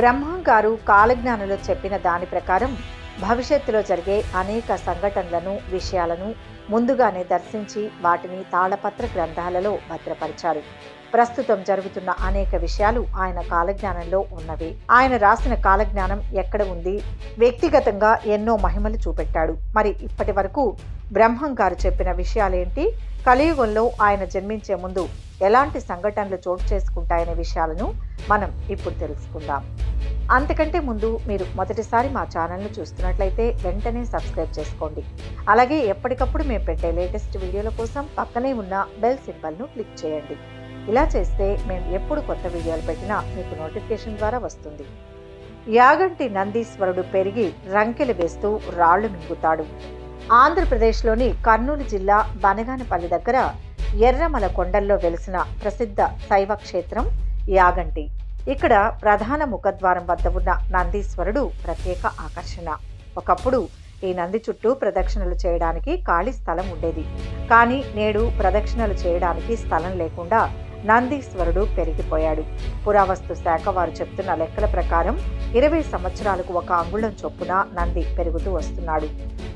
బ్రహ్మం గారు కాలజ్ఞానులు చెప్పిన దాని ప్రకారం భవిష్యత్తులో జరిగే అనేక సంఘటనలను విషయాలను ముందుగానే దర్శించి వాటిని తాళపత్ర గ్రంథాలలో భద్రపరిచారు. ప్రస్తుతం జరుగుతున్న అనేక విషయాలు ఆయన కాలజ్ఞానంలో ఉన్నవి. ఆయన రాసిన కాలజ్ఞానం ఎక్కడ ఉంది? వ్యక్తిగతంగా ఎన్నో మహిమలు చూపెట్టాడు. మరి ఇప్పటి వరకు బ్రహ్మం గారు చెప్పిన విషయాలేంటి? కలియుగంలో ఆయన జన్మించే ముందు ఎలాంటి సంఘటనలు చోటు చేసుకుంటాయనే విషయాలను మనం ఇప్పుడు తెలుసుకుందాం. అంతకంటే ముందు మీరు మొదటిసారి మా ఛానల్ను చూస్తున్నట్లయితే వెంటనే సబ్స్క్రైబ్ చేసుకోండి. అలాగే ఎప్పటికప్పుడు మేము పెట్టే లేటెస్ట్ వీడియోల కోసం పక్కనే ఉన్న బెల్ సింబల్ను క్లిక్ చేయండి. ఇలా చేస్తే మేము ఎప్పుడు కొత్త వీడియోలు పెట్టినా మీకు నోటిఫికేషన్ ద్వారా వస్తుంది. యాగంటి నందీశ్వరుడు పెరిగి రంకెలు వేస్తూ రాళ్ళు మింగుతాడు. ఆంధ్రప్రదేశ్లోని కర్నూలు జిల్లా బనగానపల్లి దగ్గర ఎర్రమల కొండల్లో వెలిసిన ప్రసిద్ధ శైవ క్షేత్రం యాగంటి. ఇక్కడ ప్రధాన ముఖద్వారం వద్ద ఉన్న నందీశ్వరుడు ప్రత్యేక ఆకర్షణ. ఒకప్పుడు ఈ నంది చుట్టూ ప్రదక్షిణలు చేయడానికి ఖాళీ స్థలం ఉండేది. కానీ నేడు ప్రదక్షిణలు చేయడానికి స్థలం లేకుండా నందీశ్వరుడు పెరిగిపోయాడు. పురావస్తు శాఖ వారు చెప్తున్న లెక్కల ప్రకారం ఇరవై సంవత్సరాలకు ఒక అంగుళం చొప్పున నంది పెరుగుతూ వస్తున్నాడు.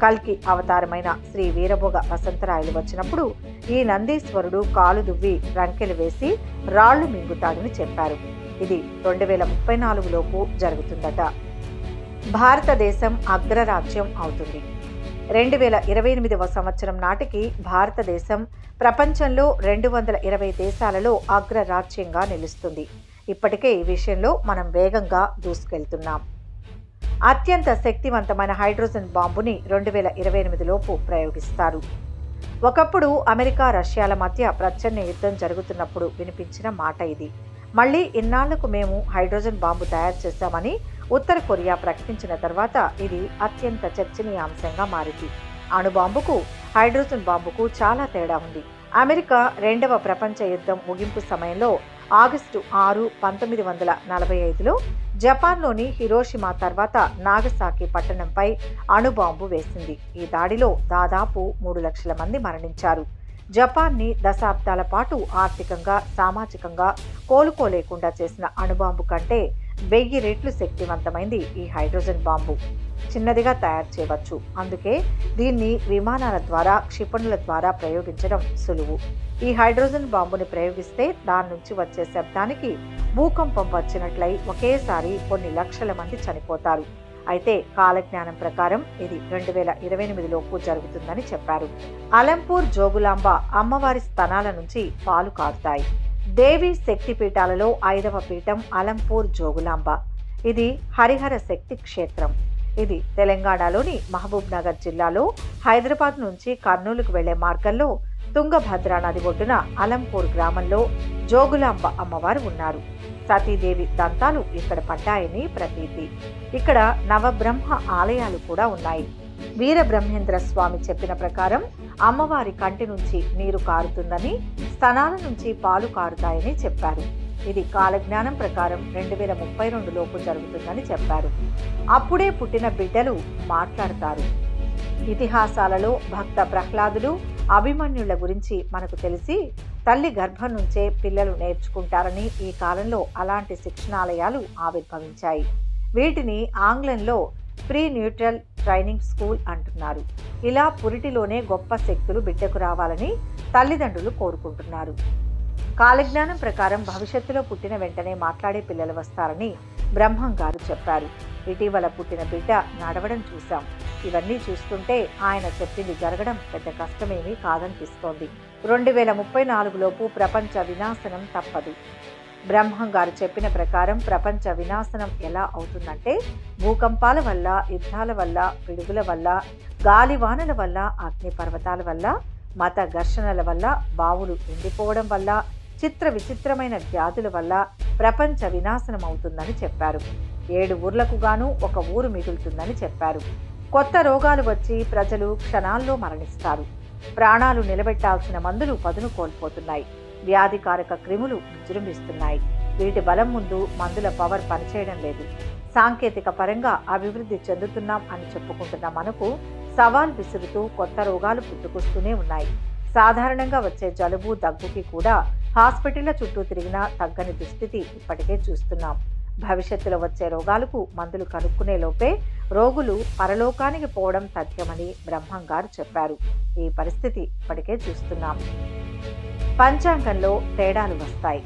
కల్కి అవతారమైన శ్రీ వీరభోగ వసంతరాయలు వచ్చినప్పుడు ఈ నందీశ్వరుడు కాలు దువ్వి రంకెలు వేసి రాళ్ళు మింగుతాడని చెప్పారు. ఇది రెండు వేల ముప్పై నాలుగులోపు జరుగుతుందట. భారతదేశం అగ్రరాజ్యం అవుతుంది. రెండు వేల ఇరవై ఎనిమిదవ సంవత్సరం నాటికి భారతదేశం ప్రపంచంలో రెండు వందల ఇరవై దేశాలలో అగ్రరాజ్యంగా నిలుస్తుంది. ఇప్పటికే ఈ విషయంలో మనం వేగంగా దూసుకెళ్తున్నాం. అత్యంత శక్తివంతమైన హైడ్రోజన్ బాంబుని రెండు వేల ఇరవై ఎనిమిదిలోపు ప్రయోగిస్తారు. ఒకప్పుడు అమెరికా రష్యాల మధ్య ప్రచ్ఛన్న యుద్ధం జరుగుతున్నప్పుడు వినిపించిన మాట ఇది. మళ్ళీ ఇన్నాళ్ళకు మేము హైడ్రోజన్ బాంబు తయారు చేశామని ఉత్తర కొరియా ప్రకటించిన తర్వాత ఇది అత్యంత చర్చనీయాంశంగా మారింది. అణుబాంబుకు హైడ్రోజన్ బాంబుకు చాలా తేడా ఉంది. అమెరికా రెండవ ప్రపంచ యుద్ధం ముగింపు సమయంలో ఆగస్టు ఆరు పంతొమ్మిది వందల నలభై ఐదులో జపాన్లోని హిరోషిమా తర్వాత నాగసాకి పట్టణంపై అణుబాంబు వేసింది. ఈ దాడిలో దాదాపు మూడు లక్షల మంది మరణించారు. జపాన్ని దశాబ్దాల పాటు ఆర్థికంగా సామాజికంగా కోలుకోలేకుండా చేసిన అణుబాంబు కంటే వెయ్యి రెట్లు శక్తివంతమైంది ఈ హైడ్రోజన్ బాంబు. చిన్నదిగా తయారు చేయవచ్చు. అందుకే దీన్ని విమానాల ద్వారా క్షిపణుల ద్వారా ప్రయోగించడం సులువు. ఈ హైడ్రోజన్ బాంబుని ప్రయోగిస్తే దాని నుంచి వచ్చే శబ్దానికి భూకంపం వచ్చినట్లయి ఒకేసారి కొన్ని లక్షల మంది చనిపోతారు. అయితే కాలజ్ఞానం ప్రకారం ఇది రెండు వేల ఇరవై ఎనిమిదిలోపు జరుగుతుందని చెప్పారు. అలంపూర్ జోగులాంబ అమ్మవారి స్థనాల నుంచి పాలు కారుతాయి. దేవి శక్తి పీఠాలలో ఐదవ పీఠం అలంపూర్ జోగులాంబ. ఇది హరిహర శక్తి క్షేత్రం. ఇది తెలంగాణలోని మహబూబ్ నగర్ జిల్లాలో హైదరాబాద్ నుంచి కర్నూలుకు వెళ్ళే మార్గంలో తుంగభద్ర నది ఒడ్డున అలంపూర్ గ్రామంలో జోగులాంబ అమ్మవారు ఉన్నారు. సతీదేవి దంతాలు ఇక్కడ పడ్డాయని ప్రతీతి. ఇక్కడ నవబ్రహ్మ ఆలయాలు కూడా ఉన్నాయి. వీరబ్రహ్మేంద్ర స్వామి చెప్పిన ప్రకారం అమ్మవారి కంటి నుంచి నీరు కారుతుందని స్తనాల నుంచి పాలు కారుతాయని చెప్పారు. ఇది కాలజ్ఞానం ప్రకారం రెండు వేల ముప్పై రెండు లోపు జరుగుతుందని చెప్పారు. అప్పుడే పుట్టిన బిడ్డలు మాట్లాడతారు. ఇతిహాసాలలో భక్త ప్రహ్లాదులు అభిమన్యుల గురించి మనకు తెలిసి తల్లి గర్భం నుంచే పిల్లలు నేర్చుకుంటారని ఈ కాలంలో అలాంటి శిక్షణాలయాలు ఆవిర్భవించాయి. వీటిని ఆంగ్లంలో ప్రీ న్యూట్రల్ ట్రైనింగ్ స్కూల్ అంటున్నారు. ఇలా పురిటిలోనే గొప్ప శక్తులు బిడ్డకు రావాలని తల్లిదండ్రులు కోరుకుంటున్నారు. కాలజ్ఞానం ప్రకారం భవిష్యత్తులో పుట్టిన వెంటనే మాట్లాడే పిల్లలు వస్తారని బ్రహ్మం గారు చెప్పారు. ఇటీవల పుట్టిన బిడ్డ నడవడం చూశాం. ఇవన్నీ చూస్తుంటే ఆయన చెప్పింది జరగడం పెద్ద కష్టమేమీ కాదనిపిస్తోంది. రెండు వేల ముప్పై నాలుగులోపు ప్రపంచ వినాశనం తప్పదు. బ్రహ్మం గారు చెప్పిన ప్రకారం ప్రపంచ వినాశనం ఎలా అవుతుందంటే భూకంపాల వల్ల యుద్ధాల వల్ల పిడుగుల వల్ల గాలివానల వల్ల అగ్నిపర్వతాల వల్ల మత ఘర్షణల వల్ల బావులు ఎండిపోవడం వల్ల చిత్ర విచిత్రమైన వ్యాధుల వల్ల ప్రపంచ వినాశనం అవుతుందని చెప్పారు. ఏడు ఊర్లకు గాను ఒక ఊరు మిగులుతుందని చెప్పారు. కొత్త రోగాలు వచ్చి ప్రజలు క్షణాల్లో మరణిస్తారు. ప్రాణాలు నిలబెట్టాల్సిన మందులు పదును కోల్పోతున్నాయి. వ్యాధికారక క్రిములు విజృంభిస్తున్నాయి. వీటి బలం ముందు మందుల పవర్ పనిచేయడం లేదు. సాంకేతిక పరంగా అభివృద్ధి చెందుతున్నాం అని చెప్పుకుంటున్న మనకు సవాల్ విసురుతూ కొత్త రోగాలు పుట్టుకొస్తూనే ఉన్నాయి. సాధారణంగా వచ్చే జలుబు దగ్గుకి కూడా హాస్పిటళ్ళ చుట్టూ తిరిగినా తగ్గని దుస్థితి ఇప్పటికే చూస్తున్నాం. భవిష్యత్తులో వచ్చే రోగాలకు మందులు కనుక్కునే లోపే రోగులు పరలోకానికి పోవడం తథ్యమని బ్రహ్మంగారు చెప్పారు. ఈ పరిస్థితి ఇప్పటికే చూస్తున్నాం. పంచాంగంలో తేడాలు వస్తాయి.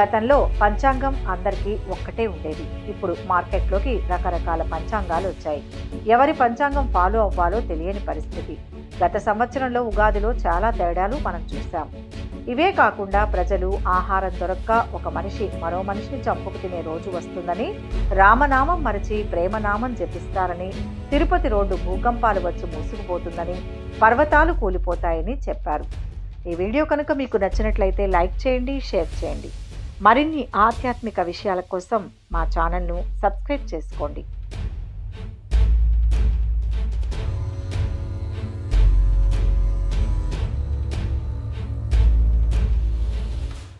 గతంలో పంచాంగం అందరికీ ఒక్కటే ఉండేది. ఇప్పుడు మార్కెట్లోకి రకరకాల పంచాంగాలు వచ్చాయి. ఎవరి పంచాంగం ఫాలో అవ్వాలో తెలియని పరిస్థితి. గత సంవత్సరంలో ఉగాదిలో చాలా తేడాలు మనం చూసాం ఇవే కాకుండా ప్రజలు ఆహారం దొరక్క ఒక మనిషి మరో మనిషిని చంపుకు తినే రోజు వస్తుందని రామనామం మరచి ప్రేమనామం జపిస్తారని తిరుపతి రోడ్డు భూకంపాలు వచ్చి మూసుకుపోతుందని పర్వతాలు కూలిపోతాయని చెప్పారు. ఈ వీడియో కనుక మీకు నచ్చినట్లయితే లైక్ చేయండి షేర్ చేయండి. మరిన్ని ఆధ్యాత్మిక విషయాల కోసం మా ఛానల్ను సబ్స్క్రైబ్ చేసుకోండి.